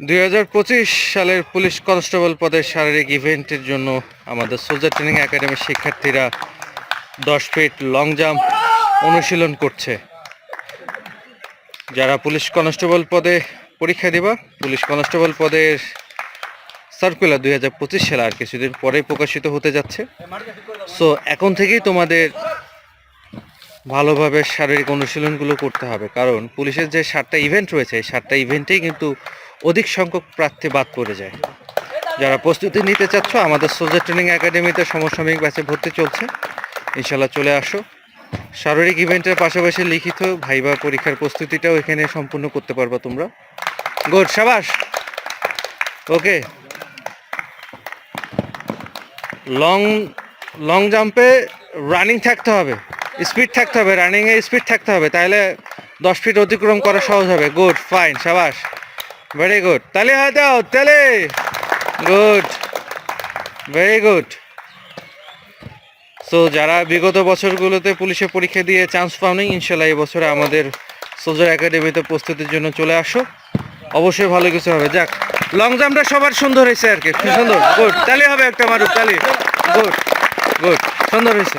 দুই হাজার পঁচিশ সালের পুলিশ কনস্টেবল পদের শারীরিক ইভেন্টের জন্য আমাদের সোলজার ট্রেনিং একাডেমির শিক্ষার্থীরা দশ ফিট লং জাম্প অনুশীলন করছে। যারা পুলিশ কনস্টেবল পদে পরীক্ষা দিবা, পুলিশ কনস্টেবল পদের সার্কুলার দুই হাজার পঁচিশ সালে আর কিছুদিন পরেই প্রকাশিত হতে যাচ্ছে। সো এখন থেকেই তোমাদের ভালোভাবে শারীরিক অনুশীলনগুলো করতে হবে। কারণ পুলিশের যে সাতটা ইভেন্ট রয়েছে, এই সাতটা ইভেন্টেই কিন্তু অধিক সংখ্যক প্রার্থী বাদ পড়ে যায়। যারা প্রস্তুতি নিতে চাচ্ছ, আমাদের সোলজার ট্রেনিং একাডেমিতে সমসাময়িক ব্যাচে ভর্তি চলছে। ইনশাল্লাহ চলে আসো। শারীরিক ইভেন্টের পাশাপাশি লিখিত ভাইবা পরীক্ষার প্রস্তুতিটাও এখানে সম্পূর্ণ করতে পারবা তোমরা। গুড, সাবাস। ওকে। লং লং জাম্পে রানিং থাকতে হবে। স্পিড থাকতে হবে, রানিংয়ে স্পিড থাকতে হবে। তাহলে দশ ফিট অতিক্রম করা সহজ হবে। গুড, ফাইন, সাবাস। ভেরি গুড তালে হাত দাও তালে গুড ভেরি গুড সো যারা বিগত বছরগুলোতে পুলিশে পরীক্ষা দিয়ে চান্স পাওনি, ইনশাল্লাহ এই বছরে আমাদের সোলজার একাডেমিতে প্রস্তুতির জন্য চলে আসো। অবশ্যই ভালো কিছু হবে। যাক লং জাম্পটা সবার সুন্দর হয়েছে আর কি। সুন্দর? গুড তালি হবে একটা মারুক তালি গুড গুড সুন্দর হয়েছে।